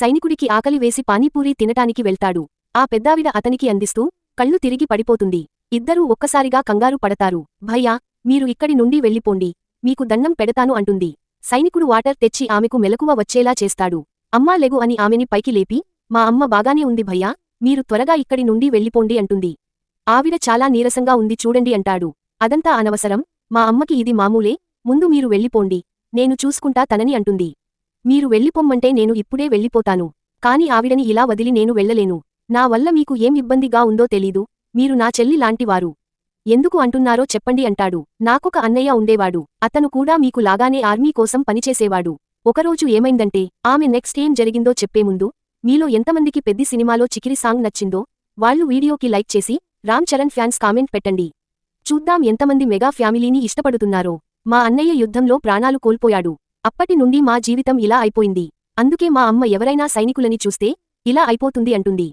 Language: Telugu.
సైనికుడికి ఆకలి వేసి పానీపూరి తినటానికి వెళ్తాడు. ఆ పెద్దావిడ అతనికి అందిస్తూ కళ్ళు తిరిగి పడిపోతుంది. ఇద్దరూ ఒక్కసారిగా కంగారు పడతారు. భయ్యా మీరు ఇక్కడి నుండి వెళ్ళిపోండి. మీకు దండం పెడతాను అంటుంది. సైనికుడు వాటర్ తెచ్చి ఆమెకు మెలకువ వచ్చేలా చేస్తాడు. అమ్మా లెగు అని ఆమెని పైకి లేపి మా అమ్మ బాగానే ఉంది భయ్యా మీరు త్వరగా ఇక్కడి నుండి వెళ్ళిపోండి అంటుంది. ఆవిడ చాలా నీరసంగా ఉంది చూడండి అంటాడు. అదంతా అనవసరం మా అమ్మకి ఇది మామూలే ముందు మీరు వెళ్ళిపోండి నేను చూసుకుంటా తనని అంటుంది. మీరు వెళ్ళిపోమ్మంటే నేను ఇప్పుడే వెళ్ళిపోతాను. కాని ఆవిడని ఇలా వదిలి నేను వెళ్ళలేను. నా వల్ల మీకు ఏం ఇబ్బందిగా ఉందో తెలీదు. మీరు నా చెల్లి లాంటివారు. ఎందుకు అంటున్నారో చెప్పండి అంటాడు. నాకొక అన్నయ్య ఉండేవాడు. అతను కూడా మీకు లాగానే ఆర్మీ కోసం పనిచేసేవాడు. ఒకరోజు ఏమైందంటే ఆమె నెక్స్ట్ ఏం జరిగిందో చెప్పే ముందు మీలో ఎంతమందికి పెద్ది సినిమాలో చికిరి సాంగ్ నచ్చిందో వాళ్ళు వీడియోకి లైక్ చేసి రామ్ చరణ్ ఫ్యాన్స్ కామెంట్ పెట్టండి. చూద్దాం ఎంతమంది మెగా ఫ్యామిలీని ఇష్టపడుతున్నారో. మా అన్నయ్య యుద్ధంలో ప్రాణాలు కోల్పోయాడు. అప్పటి నుండి మా జీవితం ఇలా అయిపోయింది. అందుకే మా అమ్మ ఎవరైనా సైనికులని చూస్తే ఇలా అయిపోతుంది అంటుంది.